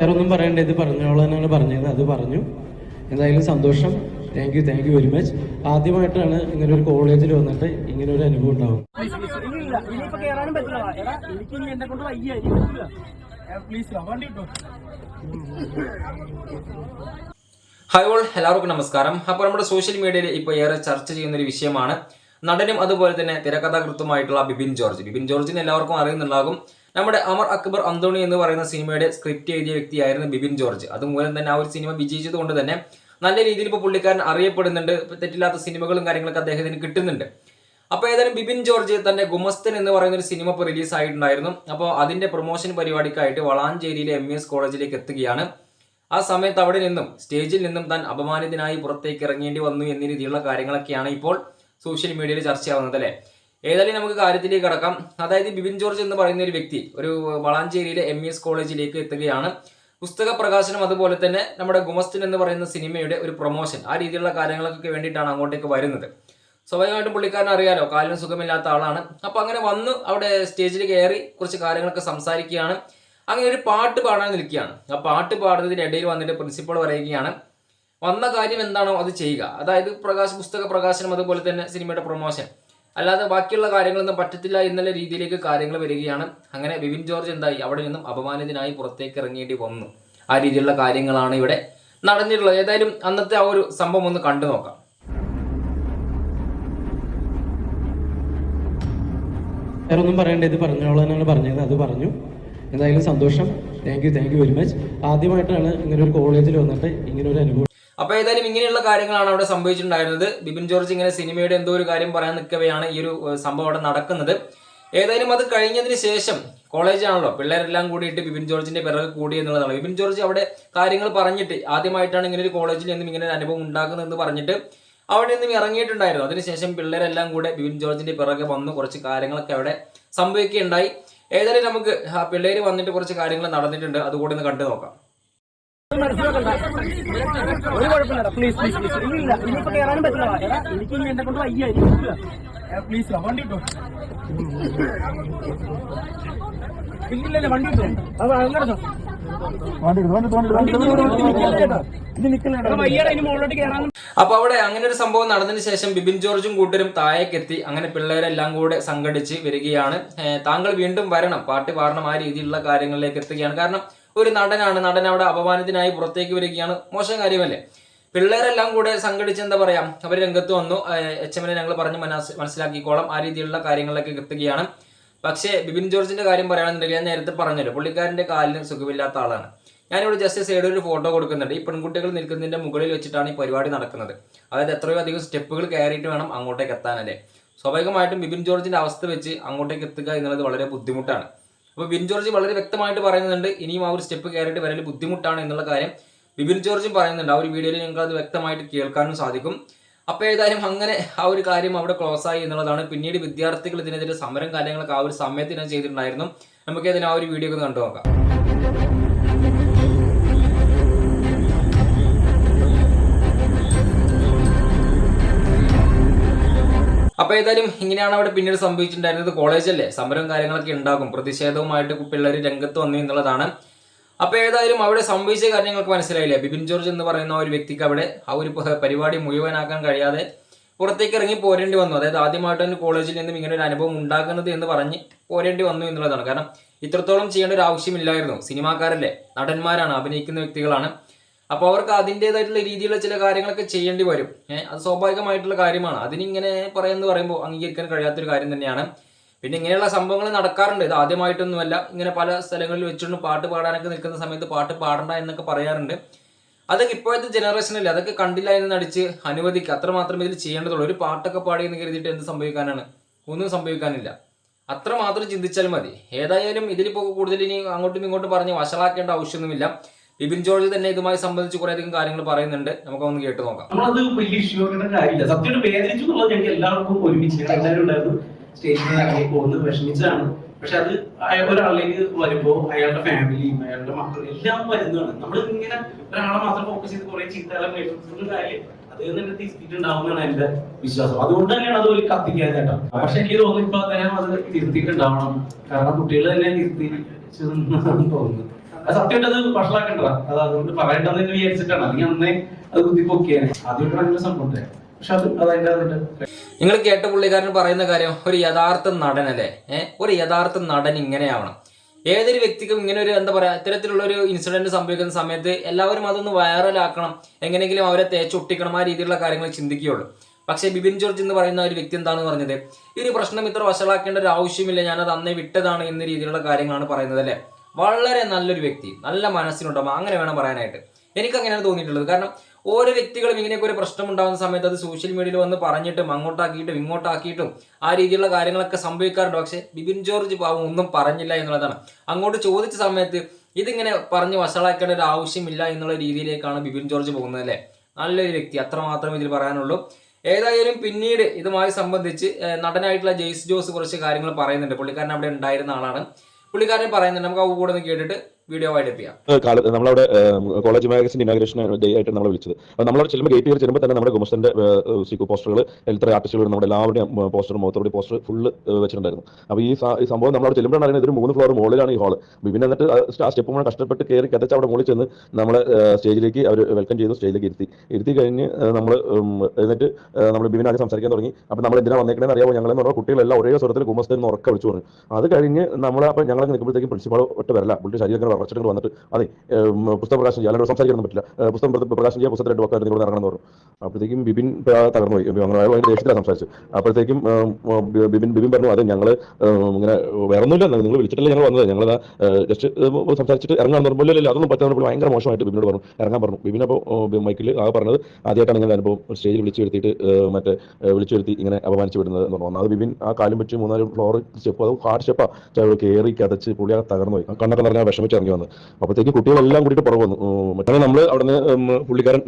വേറെ ഒന്നും പറയണ്ട ഇത് പറഞ്ഞോളാനാണ് പറഞ്ഞത് അത് പറഞ്ഞു. എന്തായാലും സന്തോഷം. Thank you thank you very much ആദ്യമായിട്ടാണ് ഇങ്ങനെ ഒരു കോളേജിൽ വന്നിട്ട് ഇങ്ങനെ ഒരു അനുഭവം ഉണ്ടാവും ഹായ് ഓൾ എല്ലാവർക്കും നമസ്കാരം. അപ്പോൾ നമ്മുടെ സോഷ്യൽ മീഡിയയിൽ ഇപ്പോൾ ഏറെ ചർച്ച ചെയ്യുന്ന ഒരു വിഷയമാണ് നടനും അതുപോലെ തന്നെ തിരക്കഥാകൃത്തുമായിട്ടുള്ള ബിബിൻ ജോർജ്. ബിബിൻ ജോർജിനെ എല്ലാവർക്കും അറിയുന്നുണ്ടാകും. നമ്മുടെ അമർ അക്ബർ അന്തോണി എന്ന് പറയുന്ന സിനിമയുടെ സ്ക്രിപ്റ്റ് എഴുതിയ വ്യക്തിയായിരുന്നു ബിബിൻ ജോർജ്. അതുമൂലം തന്നെ ആ ഒരു സിനിമ വിജയിച്ചത് കൊണ്ട് തന്നെ നല്ല രീതിയിൽ ഇപ്പോൾ പുള്ളിക്കാരൻ അറിയപ്പെടുന്നുണ്ട്. തെറ്റില്ലാത്ത സിനിമകളും കാര്യങ്ങളൊക്കെ അദ്ദേഹത്തിന് കിട്ടുന്നുണ്ട്. അപ്പോൾ ഏതായാലും ബിബിൻ ജോർജ് തന്റെ ഗുമസ്തൻ എന്ന് പറയുന്ന ഒരു സിനിമ ഇപ്പോൾ റിലീസ് ആയിട്ടുണ്ടായിരുന്നു. അപ്പോൾ അതിന്റെ പ്രൊമോഷൻ പരിപാടിക്കായിട്ട് വളാഞ്ചേരിയിലെ എം എസ് കോളേജിലേക്ക് എത്തുകയാണ്. ആ സമയത്ത് അവിടെ നിന്നും സ്റ്റേജിൽ നിന്നും താൻ അപമാനിതനായി പുറത്തേക്ക് ഇറങ്ങേണ്ടി വന്നു എന്ന രീതിയിലുള്ള കാര്യങ്ങളൊക്കെയാണ് ഇപ്പോൾ സോഷ്യൽ മീഡിയയിൽ ചർച്ചയാവുന്നത് അല്ലേ? ഏതായാലും നമുക്ക് കാര്യത്തിലേക്ക് കടക്കാം. അതായത് ബിബിൻ ജോർജ് എന്ന് പറയുന്ന ഒരു വ്യക്തി ഒരു വളാഞ്ചേരിയിലെ എം എസ് കോളേജിലേക്ക് എത്തുകയാണ്. പുസ്തക പ്രകാശനം അതുപോലെ തന്നെ നമ്മുടെ ഗുമസ്റ്റിൻ എന്ന് പറയുന്ന സിനിമയുടെ ഒരു പ്രൊമോഷൻ. ആ രീതിയിലുള്ള കാര്യങ്ങൾക്കൊക്കെ വേണ്ടിയിട്ടാണ് അങ്ങോട്ടേക്ക് വരുന്നത്. സ്വാഭാവികമായിട്ടും പുള്ളിക്കാരൻ അറിയാലോ കാലിന് സുഖമില്ലാത്ത ആളാണ്. അപ്പൊ അങ്ങനെ വന്ന് അവിടെ സ്റ്റേജിൽ കയറി കുറച്ച് കാര്യങ്ങളൊക്കെ സംസാരിക്കുകയാണ്. അങ്ങനെ ഒരു പാട്ട് പാടാൻ നിൽക്കുകയാണ്. ആ പാട്ട് പാടുന്നതിന് ഇടയിൽ വന്നിട്ട് പ്രിൻസിപ്പൾ പറയുകയാണ് വന്ന കാര്യം എന്താണോ അത് ചെയ്യുക. അതായത് പ്രകാശ പുസ്തക പ്രകാശനം അതുപോലെ തന്നെ സിനിമയുടെ പ്രൊമോഷൻ. അല്ലാതെ ബാക്കിയുള്ള കാര്യങ്ങളൊന്നും പറ്റത്തില്ല എന്നുള്ള രീതിയിലേക്ക് കാര്യങ്ങൾ വരികയാണ്. അങ്ങനെ വിവിൻ ജോർജ് എന്തായി? അവിടെ നിന്നും അപമാനിതനായി പുറത്തേക്ക് ഇറങ്ങേണ്ടി വന്നു. ആ രീതിയിലുള്ള കാര്യങ്ങളാണ് ഇവിടെ നടന്നിട്ടുള്ളത്. ഏതായാലും അന്നത്തെ ആ ഒരു സംഭവം ഒന്ന് കണ്ടു നോക്കാം. വേറെ ഒന്നും പറയണ്ട. ഇത് പറഞ്ഞോളാനാണ് പറഞ്ഞത്. അത് പറഞ്ഞു. എന്തായാലും സന്തോഷം. Thank you thank you very much ആദ്യമായിട്ടാണ് ഇങ്ങനെ ഒരു കോളേജിൽ വന്നിട്ട് ഇങ്ങനെ ഒരു അനുഭവം. അപ്പൊ ഏതായാലും ഇങ്ങനെയുള്ള കാര്യങ്ങളാണ് അവിടെ സംഭവിച്ചിട്ടുണ്ടായിരുന്നത്. ബിപിൻ ജോർജ് ഇങ്ങനെ സിനിമയുടെ എന്തോ ഒരു കാര്യം പറയാൻ നിൽക്കവെയാണ് ഈ ഒരു സംഭവം അവിടെ നടക്കുന്നത്. ഏതായാലും അത് കഴിഞ്ഞതിന് ശേഷം കോളേജാണല്ലോ പിള്ളേരെല്ലാം കൂടിയിട്ട് ബിപിൻ ജോർജിന്റെ പിറകെ കൂടി എന്നുള്ളതാണ്. ബിപിൻ ജോർജ് അവിടെ കാര്യങ്ങൾ പറഞ്ഞിട്ട് ആദ്യമായിട്ടാണ് ഇങ്ങനെ ഒരു കോളേജിൽ നിന്നും ഇങ്ങനെ ഒരു അനുഭവം ഉണ്ടാകുന്നതെന്ന് പറഞ്ഞിട്ട് അവിടെ നിന്നും ഇറങ്ങിയിട്ടുണ്ടായിരുന്നു. അതിനുശേഷം പിള്ളേരെല്ലാം കൂടെ ബിപിൻ ജോർജിന്റെ പിറകെ വന്ന് കുറച്ച് കാര്യങ്ങളൊക്കെ അവിടെ സംഭവിക്കുകയുണ്ടായി. ഏതായാലും നമുക്ക് ആ പിള്ളേര് വന്നിട്ട് കുറച്ച് കാര്യങ്ങൾ നടന്നിട്ടുണ്ട്. അതുകൂടെ ഒന്ന് കണ്ടു നോക്കാം. ഒരു കുഴപ്പമില്ല പ്ലീസ് പ്ലീസ് പ്ലീസ് ഇല്ല ഇനിയിപ്പോ കേറാനും പറ്റില്ല. എനിക്ക് ഇനി എന്നെ കൊണ്ട് വയ്യ പ്ലീസ് വണ്ടി ഇല്ലില്ല വണ്ടി കിട്ടോ. അത് അങ്ങനെ വയ്യടാ ഇനി മുകളിലോട്ട് കയറാൻ അപ്പൊ അവിടെ അങ്ങനെ ഒരു സംഭവം നടന്നതിന് ശേഷം ബിബിൻ ജോർജും കൂട്ടരും താഴേക്കെത്തി. അങ്ങനെ പിള്ളേരെല്ലാം കൂടെ സംഘടിച്ച് വരികയാണ്. താങ്കൾ വീണ്ടും വരണം. പാട്ട് പാടണം ആ രീതിയിലുള്ള കാര്യങ്ങളിലേക്ക് എത്തുകയാണ്. കാരണം ഒരു നടനാണ് നടൻ അവിടെ അപമാനത്തിനായി പുറത്തേക്ക് വരികയാണ്. മോശം കാര്യമല്ലേ? പിള്ളേരെല്ലാം കൂടെ സംഘടിച്ച് എന്താ പറയാ അവർ രംഗത്ത് വന്നു. എച്ച് എമ്മിനെ ഞങ്ങൾ പറഞ്ഞ് മനസ് മനസ്സിലാക്കിക്കോളാം. ആ രീതിയിലുള്ള കാര്യങ്ങളിലേക്ക് എത്തുകയാണ്. പക്ഷേ ബിബിൻ ജോർജിന്റെ കാര്യം പറയുകയാണെന്നുണ്ടെങ്കിൽ ഞാൻ നേരത്തെ പറഞ്ഞല്ലോ പുള്ളിക്കാരന്റെ കാലിന് സുഖമില്ലാത്ത ആളാണ്. ഞാനിവിടെ ജസ്റ്റ് സൈഡിൽ ഒരു ഫോട്ടോ കൊടുക്കുന്നുണ്ട്. ഈ പെൺകുട്ടികൾ നിൽക്കുന്നതിന്റെ മുകളിൽ വെച്ചിട്ടാണ് ഈ പരിപാടി നടക്കുന്നത്. അതായത് എത്രയോ അധികം സ്റ്റെപ്പുകൾ കയറിയിട്ട് വേണം അങ്ങോട്ടേക്ക് എത്താനല്ലേ സ്വാഭാവികമായിട്ടും ബിബിൻ ജോർജിന്റെ അവസ്ഥ വെച്ച് അങ്ങോട്ടേക്ക് എത്തുക എന്നുള്ളത് വളരെ ബുദ്ധിമുട്ടാണ്. അപ്പോൾ ബിബിൻ ജോർജ് വളരെ വ്യക്തമായിട്ട് പറയുന്നുണ്ട് ഇനിയും ആ ഒരു സ്റ്റെപ്പ് കയറിയിട്ട് വരൽ ബുദ്ധിമുട്ടാണ് എന്നുള്ള കാര്യം ബിബിൻ ജോർജും പറയുന്നുണ്ട്. ആ ഒരു വീഡിയോയിൽ നിങ്ങൾക്ക് അത് വ്യക്തമായിട്ട് കേൾക്കാനും സാധിക്കും. അപ്പോൾ ഏതായാലും അങ്ങനെ ആ ഒരു കാര്യം അവിടെ ക്ലോസ് ആയി എന്നുള്ളതാണ്. പിന്നീട് വിദ്യാർത്ഥികൾ ഇതിനെതിരെ സമരം കാര്യങ്ങളൊക്കെ ആ ഒരു സമയത്ത് ഞാൻ ചെയ്തിട്ടുണ്ടായിരുന്നു. നമുക്ക് ഇതിന് ആ ഒരു വീഡിയോ ഒക്കെ കണ്ടു നോക്കാം അപ്പൊ ഏതായാലും ഇങ്ങനെയാണ് അവിടെ പിന്നീട് സംഭവിച്ചിട്ടുണ്ടായിരുന്നത്. കോളേജല്ലേ സമരവും കാര്യങ്ങളൊക്കെ ഉണ്ടാകും. പ്രതിഷേധവുമായിട്ട് പിള്ളേർ രംഗത്ത് വന്നു എന്നുള്ളതാണ്. അപ്പൊ ഏതായാലും അവിടെ സംഭവിച്ച കാര്യങ്ങൾക്ക് മനസ്സിലായില്ലേ? ബിപിൻ ജോർജ് എന്ന് പറയുന്ന ഒരു വ്യക്തിക്ക് അവിടെ ആ ഒരു പരിപാടി മുഴുവനാക്കാൻ കഴിയാതെ പുറത്തേക്ക് ഇറങ്ങി പോരേണ്ടി വന്നു. അതായത് ആദ്യമായിട്ടാണ് കോളേജിൽ നിന്നും ഇങ്ങനെ ഒരു അനുഭവം ഉണ്ടാകുന്നത് എന്ന് പറഞ്ഞ് പോരേണ്ടി വന്നു എന്നുള്ളതാണ്. കാരണം ഇത്രത്തോളം ചെയ്യേണ്ട ഒരു ആവശ്യമില്ലായിരുന്നു. സിനിമാക്കാരല്ലേ? നടന്മാരാണ് അഭിനയിക്കുന്ന വ്യക്തികളാണ്. അപ്പോൾ അവർക്ക് അതിന്റെതായിട്ടുള്ള രീതിയിലുള്ള ചില കാര്യങ്ങളൊക്കെ ചെയ്യേണ്ടി വരും. അത് സ്വാഭാവികമായിട്ടുള്ള കാര്യമാണ്. അതിനിങ്ങനെ പറയുന്നത് പറയുമ്പോൾ അംഗീകരിക്കാൻ കഴിയാത്തൊരു കാര്യം തന്നെയാണ്. പിന്നെ ഇങ്ങനെയുള്ള സംഭവങ്ങൾ നടക്കാറുണ്ട്. ഇത് ആദ്യമായിട്ടൊന്നുമല്ല. ഇങ്ങനെ പല സ്ഥലങ്ങളിൽ വെച്ചുകൊണ്ട് പാട്ട് പാടാനൊക്കെ നിൽക്കുന്ന സമയത്ത് പാട്ട് പാടണ്ട എന്നൊക്കെ പറയാറുണ്ട്. അതൊക്കെ ഇപ്പോഴത്തെ ജനറേഷനിൽ അതൊക്കെ കണ്ടില്ല എന്ന് നടിച്ച് അനുവദിക്കുക. അത്രമാത്രം ഇതിൽ ചെയ്യേണ്ടതുള്ളൂ. ഒരു പാട്ടൊക്കെ പാടി എന്ന് കരുതിയിട്ട് എന്ത് സംഭവിക്കാനാണ്? ഒന്നും സംഭവിക്കാനില്ല. അത്രമാത്രം ചിന്തിച്ചാൽ മതി. ഏതായാലും ഇതിലിപ്പോൾ കൂടുതൽ ഇനി അങ്ങോട്ടും ഇങ്ങോട്ടും പറഞ്ഞ് വഷളാക്കേണ്ട ആവശ്യമൊന്നുമില്ല. ബിപിൻ ജോർജ് തന്നെ ഇതുമായി സംബന്ധിച്ച് കുറെ അധികം കാര്യങ്ങൾ പറയുന്നുണ്ട്. നമുക്ക് ഒന്ന് കേട്ട് നോക്കാം. നമ്മളത് വലിയ ഇഷ്യൂ കാര്യമില്ല. സത്യമായിട്ട് വേദനിച്ചു എന്നുള്ളത് ഞങ്ങൾക്ക് എല്ലാവർക്കും ഒരുമിച്ച് എല്ലാവരും ഉണ്ടായിരുന്നു. സ്റ്റേജിൽ പോകുന്നത് വിഷമിച്ചാണ് പക്ഷെ അത് ഒരാളിലേക്ക് വരുമ്പോ അയാളുടെ ഫാമിലിയും അയാളുടെ മക്കളും എല്ലാം വരുന്നതാണ്. നമ്മൾ ഇങ്ങനെ ഒരാളെ മാത്രം ഫോക്കസ് ചെയ്ത് കുറെ ചീത്തകാലം കാര്യം അത് തന്നെ എന്റെ വിശ്വാസം. അതുകൊണ്ട് തന്നെയാണ് അത് ഒരു കത്തിക്കാൻ ചേട്ടാ പക്ഷെ എനിക്ക് തോന്നുന്നു ഇപ്പൊ അദ്ദേഹം അത് തിരുത്തിയിട്ടുണ്ടാവണം. കാരണം കുട്ടികൾ തന്നെ തിരുത്തി തോന്നുന്നു അത് സത്യമായിട്ട് അത് വഷളാക്കേണ്ടതാണ് അത് അതുകൊണ്ട് പറയേണ്ടതെന്ന് വിചാരിച്ചിട്ടാണ്. അല്ലെങ്കിൽ അന്നേ അത് കുത്തിപ്പൊക്കിയാണ്. ആദ്യമായിട്ട് ഭയങ്കര സംഭവം. പക്ഷെ അത് നിങ്ങൾ കേട്ട പുള്ളിക്കാരൻ പറയുന്ന കാര്യം ഒരു യഥാർത്ഥ നടനല്ലേ ഏഹ് ഒരു യഥാർത്ഥ നടൻ ഇങ്ങനെയാവണം ഏതൊരു വ്യക്തിക്കും ഇങ്ങനെ ഒരു എന്താ പറയാ ഇത്തരത്തിലുള്ള ഒരു ഇൻസിഡന്റ് സംഭവിക്കുന്ന സമയത്ത് എല്ലാവരും അതൊന്ന് വൈറലാക്കണം എങ്ങനെയെങ്കിലും അവരെ തേച്ചൊട്ടിക്കണം ആ രീതിയിലുള്ള കാര്യങ്ങൾ ചിന്തിക്കുകയുള്ളൂ. പക്ഷെ ബിബിൻ ജോർജ് എന്ന് പറയുന്ന ഒരു വ്യക്തി എന്താണെന്ന് പറഞ്ഞത്? ഈ ഒരു പ്രശ്നം ഇത്ര വഷളാക്കേണ്ട ഒരു ആവശ്യമില്ല. ഞാനത് അന്നേ വിട്ടതാണ് എന്ന രീതിയിലുള്ള കാര്യങ്ങളാണ് പറയുന്നത് അല്ലേ? വളരെ നല്ലൊരു വ്യക്തി നല്ല മനസ്സിനുണ്ടാവും അങ്ങനെ വേണം പറയാനായിട്ട്. എനിക്ക് അങ്ങനെയാണ് തോന്നിയിട്ടുള്ളത്. കാരണം ഓരോ വ്യക്തികളും ഇങ്ങനെയൊക്കെ ഒരു പ്രശ്നം ഉണ്ടാകുന്ന സമയത്ത് അത് സോഷ്യൽ മീഡിയയിൽ വന്ന് പറഞ്ഞിട്ടും അങ്ങോട്ടാക്കിയിട്ടും ഇങ്ങോട്ടാക്കിയിട്ടും ആ രീതിയിലുള്ള കാര്യങ്ങളൊക്കെ സംഭവിക്കാറുണ്ട്. പക്ഷേ ബിബിൻ ജോർജ് പാവം ഒന്നും പറഞ്ഞില്ല എന്നുള്ളതാണ്. അങ്ങോട്ട് ചോദിച്ച സമയത്ത് ഇതിങ്ങനെ പറഞ്ഞ് വഷളാക്കേണ്ട ഒരു ആവശ്യമില്ല എന്നുള്ള രീതിയിലേക്കാണ് ബിബിൻ ജോർജ് പോകുന്നത് അല്ലേ? നല്ലൊരു വ്യക്തി. അത്രമാത്രം ഇതിൽ പറയാനുള്ളൂ. ഏതായാലും പിന്നീട് ഇതുമായി സംബന്ധിച്ച് നടനായിട്ടുള്ള ജെയ്സ് ജോസ് കുറച്ച് കാര്യങ്ങൾ പറയുന്നുണ്ട്. പുള്ളിക്കാരൻ അവിടെ ഉണ്ടായിരുന്ന ആളാണ്. പുള്ളിക്കാരൻ പറയുന്നുണ്ട് നമുക്ക് ആ കൂടെ കേട്ടിട്ട് വീഡിയോ നമ്മളവിടെ കോളേജ് മാഗസിന്റെ ഇനാഗ്രേഷൻ ഡേ ആയിട്ട് നമ്മൾ വിളിച്ചത്. അപ്പോൾ നമ്മളവിടെ ചെല്ലുമ്പോൾ ഗേറ്റ് കയറി ചെല്ലുമ്പോൾ തന്നെ നമ്മുടെ ഗുമസ്തന്റെ സീക്കു പോസ്റ്ററുകൾ ഇത്ര ആർട്ടിസ്റ്റുകൾ നമ്മുടെ എല്ലാവരുടെയും പോസ്റ്ററും മുഖത്തോടെ പോസ്റ്റർ ഫുള്ള് വെച്ചിട്ടുണ്ടായിരുന്നു. അപ്പോൾ ഈ സംഭവം നമ്മളവിടെ ചെല്ലുമ്പോഴാണ് അറിയുന്നത് ഇതൊരു മൂന്ന് ഫ്ലോർ മുകളിലാണ് ഈ ഹാൾ പിന്നെ എന്നിട്ട് ആ സ്റ്റെപ്പ് മുകളിൽ കഷ്ടപ്പെട്ട് കയറി കതച്ച് അവിടെ മുകളിൽ ചെന്ന് നമ്മളെ സ്റ്റേജിലേക്ക് അവർ വെൽക്കം ചെയ്തു സ്റ്റേജിലേക്ക് ഇരുത്തി. ഇരുത്തി കഴിഞ്ഞ് നമ്മൾ എന്നിട്ട് നമ്മൾ ആദ്യം സംസാരിക്കാൻ തുടങ്ങി. അപ്പോൾ നമ്മൾ എന്തിനാണ് വന്നേക്കണേന്ന് അറിയാമോ ഞങ്ങളെന്ന് പറഞ്ഞാൽ കുട്ടികളെല്ലാം ഒരേ സ്വരത്തിൽ ഗുമസ്തൻ എന്ന് ഉറക്ക വിളിച്ചു പറഞ്ഞു. അത് കഴിഞ്ഞ് നമ്മൾ അപ്പോൾ ഞങ്ങളൊക്കെ നിൽക്കുമ്പോഴത്തേക്കും പ്രിൻസിപ്പാൾ ഒട്ട് വരില്ല പുള്ളി ശരീരം ഉറച്ചിട്ട് വന്നിട്ട് അതെ പുസ്തക പ്രകാശനം ചെയ്യാൻ സംസാരിക്കാൻ പറ്റില്ല. പുസ്തകം പ്രകാശം ചെയ്യാൻ പുസ്തകത്തിൽ രണ്ട് വാക്കായിട്ട് നിങ്ങൾ ഇറങ്ങണം എന്ന് പറഞ്ഞു. അപ്പോഴത്തേക്കും ബിബിൻ തകർന്നുപോയി തകർന്നു പോയി. അങ്ങനെ ഭയങ്കര ദേഷ്യത്തിലാണ് സംസാരിച്ചു അപ്പോഴത്തേക്കും ബിബിൻ ബിബിൻ പറഞ്ഞു അതെ ഞങ്ങൾ ഇങ്ങനെ വേറെ ഒന്നുമില്ല നിങ്ങൾ വിളിച്ചിട്ടല്ലേ ഞങ്ങൾ വന്നത്. ഞങ്ങൾ ജസ്റ്റ് സംസാരിച്ചിട്ട് ഇറങ്ങാൻ പറഞ്ഞു ഇല്ല അതൊന്നും പറ്റാതെ ഭയങ്കര മോശമായിട്ട് ബിബിനോട് പറഞ്ഞു ഇറങ്ങാൻ പറഞ്ഞു. ബിബിൻ അപ്പോൾ മൈക്കിൽ ആ പറഞ്ഞത് ആദ്യമായിട്ടാണ് ഇങ്ങനെ അനുഭവം സ്റ്റേജിൽ വിളിച്ചു വരുത്തിയിട്ട് മറ്റേ വിളിച്ചു വരുത്തി ഇങ്ങനെ അപമാനിച്ചു വിടുന്നത് എന്ന് പറഞ്ഞു. അത് ബിബിൻ ആ കാലും വെച്ച് മൂന്നാൽ ഫ്ലോർ സ്റ്റെപ്പ് അത് ഹാർഡ് സ്റ്റെപ്പാണ് കയറി കതച്ച് പുള്ളി തകർന്നു പോയി. കണ്ണൊക്കെ നിറഞ്ഞാൽ വിഷമിച്ച് ഇറങ്ങി വന്നത് അപ്പോഴത്തേക്ക് കുട്ടികളെല്ലാം കൂടിയിട്ട് പുറകെ വന്നു. മറ്റേ നമ്മൾ അവിടെ നിന്ന് പുള്ളിക്കാരൻ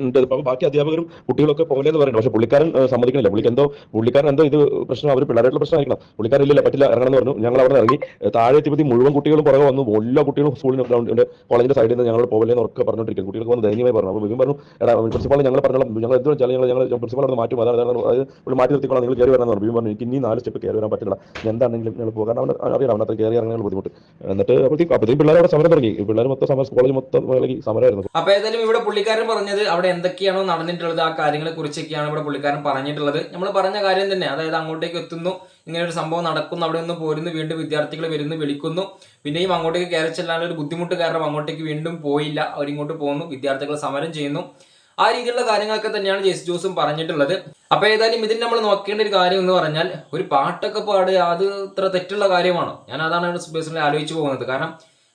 ബാക്കി അധ്യാപകരും കുട്ടികളൊക്കെ പോകലെന്ന് പറയുന്നത് പക്ഷെ പുള്ളിക്കാരൻ സമ്മതിക്കണില്ല. പുള്ളിക്ക് എന്തോ പുള്ളിക്കാരൻ എന്തോ ഇത് പ്രശ്നം അവർ പിള്ളേരായിട്ടുള്ള പ്രശ്നമായിരിക്കണം. പുള്ളിക്കാരൻ ഇല്ല പറ്റില്ല ഇറങ്ങണം എന്ന് പറഞ്ഞു. ഞങ്ങൾ അവിടെ ഇറങ്ങി. താഴെ എത്തിപ്പത്തി മുഴുവൻ കുട്ടികളും പുറകെ വന്നു. എല്ലാ കുട്ടികളും സ്കൂളിന് ഗ്രൗണ്ടിന്റെ കോളേജിന്റെ സൈഡിൽ നിന്ന് ഞങ്ങൾ പോകലെന്ന് ഉറക്കെ പറഞ്ഞിട്ടിരിക്കും കുട്ടികൾക്ക് വന്ന് ദയനീയമായി പറഞ്ഞു. അപ്പോൾ വിപിൻ പറഞ്ഞു എടാ പ്രിൻസിപ്പാൾ ഞങ്ങൾ പറഞ്ഞോളാം. ഞങ്ങൾ എന്തോ വെച്ചാൽ ഞങ്ങൾ ഞങ്ങൾ പ്രിൻസിപ്പാൾ അവിടെ മാറ്റും. അതാണ് അതാണ് അത് പുള്ളി മാറ്റി നിർത്തിക്കോളാം. നിങ്ങൾ കയറി എന്ന് പറഞ്ഞു. വിപിൻ പറഞ്ഞു എനിക്ക് ഇനി നാല് സ്റ്റെപ്പ് കയറി വരാൻ പറ്റില്ല എന്താണെങ്കിലും ഞങ്ങൾ പോകാൻ അവൻ അറിയാം. അവനത്ര കയറി ഇറങ്ങാനുള്ള ബുദ്ധിമുട്ട്. എന്നിട്ട് അപ്പോഴത്തേക്കും അപ്പോഴത്തേക്കും പിള്ളേർ അവിടെ സമരം തുടങ്ങി പിള്ളേർ മൊത്തം സമരം കോളേജ് മൊത്തം സമരമായിരുന്നു. അപ്പൊ ഏതായാലും ഇവിടെ പുള്ളിക്കാരൻ പറഞ്ഞത് അവിടെ എന്തൊക്കെയാണോ നടന്നിട്ടുള്ളത് ആ കാര്യങ്ങളെ കുറിച്ചൊക്കെയാണ് ഇവിടെ പുള്ളിക്കാരൻ പറഞ്ഞിട്ടുള്ളത്. നമ്മൾ പറഞ്ഞ കാര്യം തന്നെ അതായത് അങ്ങോട്ടേക്ക് എത്തുന്നു ഇങ്ങനെ ഒരു സംഭവം നടക്കുന്നു അവിടെ നിന്ന് പോരുന്നു വീണ്ടും വിദ്യാർത്ഥികൾ വരുന്നു വിളിക്കുന്നു. പിന്നെയും അങ്ങോട്ടേക്ക് കയറി ഒരു ബുദ്ധിമുട്ട് കാരണം അങ്ങോട്ടേക്ക് വീണ്ടും പോയില്ല അവരിങ്ങോട്ട് പോകുന്നു വിദ്യാർത്ഥികൾ സമരം ചെയ്യുന്നു. ആ രീതിയിലുള്ള കാര്യങ്ങളൊക്കെ തന്നെയാണ് ജെസ് ജോസും പറഞ്ഞിട്ടുള്ളത്. അപ്പൊ ഏതായാലും ഇതിന് നമ്മൾ നോക്കേണ്ട ഒരു കാര്യം എന്ന് പറഞ്ഞാൽ ഒരു പാട്ടൊക്കെ പാടുക അത് ഇത്ര തെറ്റുള്ള കാര്യമാണോ? ഞാൻ അതാണ് പേഴ്സണലി ആലോചിച്ചു പോകുന്നത്. കാരണം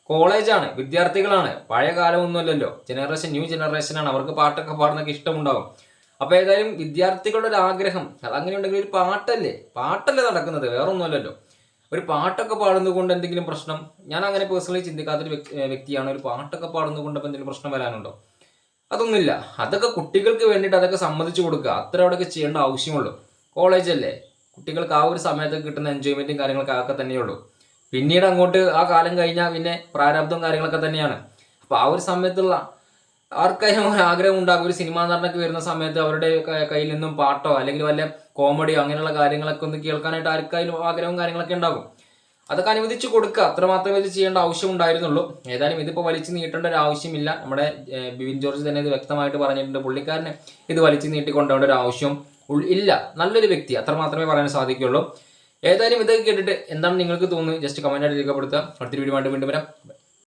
കോളേജാണ് വിദ്യാർത്ഥികളാണ്. പഴയ കാലമൊന്നുമല്ലല്ലോ. ജനറേഷൻ ന്യൂ ജനറേഷൻ ആണ്. അവർക്ക് പാട്ടൊക്കെ പാടുന്നൊക്കെ ഇഷ്ടമുണ്ടാകും അപ്പൊ ഏതായാലും വിദ്യാർത്ഥികളുടെ ഒരു ആഗ്രഹം അതങ്ങനെ ഉണ്ടെങ്കിൽ ഒരു പാട്ടല്ലേ? പാട്ടല്ലേ നടക്കുന്നത് വേറൊന്നുമല്ലല്ലോ. ഒരു പാട്ടൊക്കെ പാടുന്നത് കൊണ്ട് എന്തെങ്കിലും പ്രശ്നം ഞാൻ അങ്ങനെ പേഴ്സണലി ചിന്തിക്കാത്തൊരു വ്യക്തി- വ്യക്തിയാണ്. ഒരു പാട്ടൊക്കെ പാടുന്നത് കൊണ്ട് എന്തെങ്കിലും പ്രശ്നം വരാനുണ്ടോ? അതൊന്നുമില്ല. അതൊക്കെ കുട്ടികൾക്ക് വേണ്ടിയിട്ട് അതൊക്കെ സമ്മതിച്ചു കൊടുക്കുക. അത്ര അവിടെയൊക്കെ ചെയ്യേണ്ട ആവശ്യമുള്ളൂ. കോളേജല്ലേ. കുട്ടികൾക്ക് ആ ഒരു സമയത്ത് കിട്ടുന്ന എൻജോയ്മെന്റും കാര്യങ്ങളൊക്കെ അതൊക്കെ തന്നെയുള്ളൂ. പിന്നീട് അങ്ങോട്ട് ആ കാലം കഴിഞ്ഞാൽ പിന്നെ പ്രാരാബ്ദവും കാര്യങ്ങളൊക്കെ തന്നെയാണ്. അപ്പൊ ആ ഒരു സമയത്തുള്ള ആർക്കായാലും ഒരു ആഗ്രഹം ഉണ്ടാകും. ഒരു സിനിമാ നടനൊക്കെ വരുന്ന സമയത്ത് അവരുടെ കയ്യിൽ നിന്നും പാട്ടോ അല്ലെങ്കിൽ വല്ല കോമഡിയോ അങ്ങനെയുള്ള കാര്യങ്ങളൊക്കെ ഒന്ന് കേൾക്കാനായിട്ട് ആർക്കായാലും ആഗ്രഹവും കാര്യങ്ങളൊക്കെ ഉണ്ടാകും. അതൊക്കെ അനുവദിച്ചു കൊടുക്കുക. അത്ര മാത്രമേ ഇത് ചെയ്യേണ്ട ആവശ്യം ഉണ്ടായിരുന്നുള്ളൂ. ഏതായാലും ഇതിപ്പോൾ വലിച്ചു നീട്ടേണ്ട ഒരു ആവശ്യമില്ല. നമ്മുടെ ബിബിൻ ജോർജ് തന്നെ ഇത് വ്യക്തമായിട്ട് പറഞ്ഞിട്ടുണ്ട്. പുള്ളിക്കാരന് ഇത് വലിച്ചു നീട്ടിക്കൊണ്ടുപോകേണ്ട ഒരു ആവശ്യം ഇല്ല. നല്ലൊരു വ്യക്തി. അത്ര മാത്രമേ പറയാൻ സാധിക്കുള്ളൂ. ഏതായാലും ഇതൊക്കെ കേട്ടിട്ട് എന്താണ് നിങ്ങൾക്ക് തോന്നുന്നത്? ജസ്റ്റ് കമന്റ് ആയിട്ട് രേഖപ്പെടുത്തുക. അടുത്തൊരു വീഡിയോ വീണ്ടും വരാം.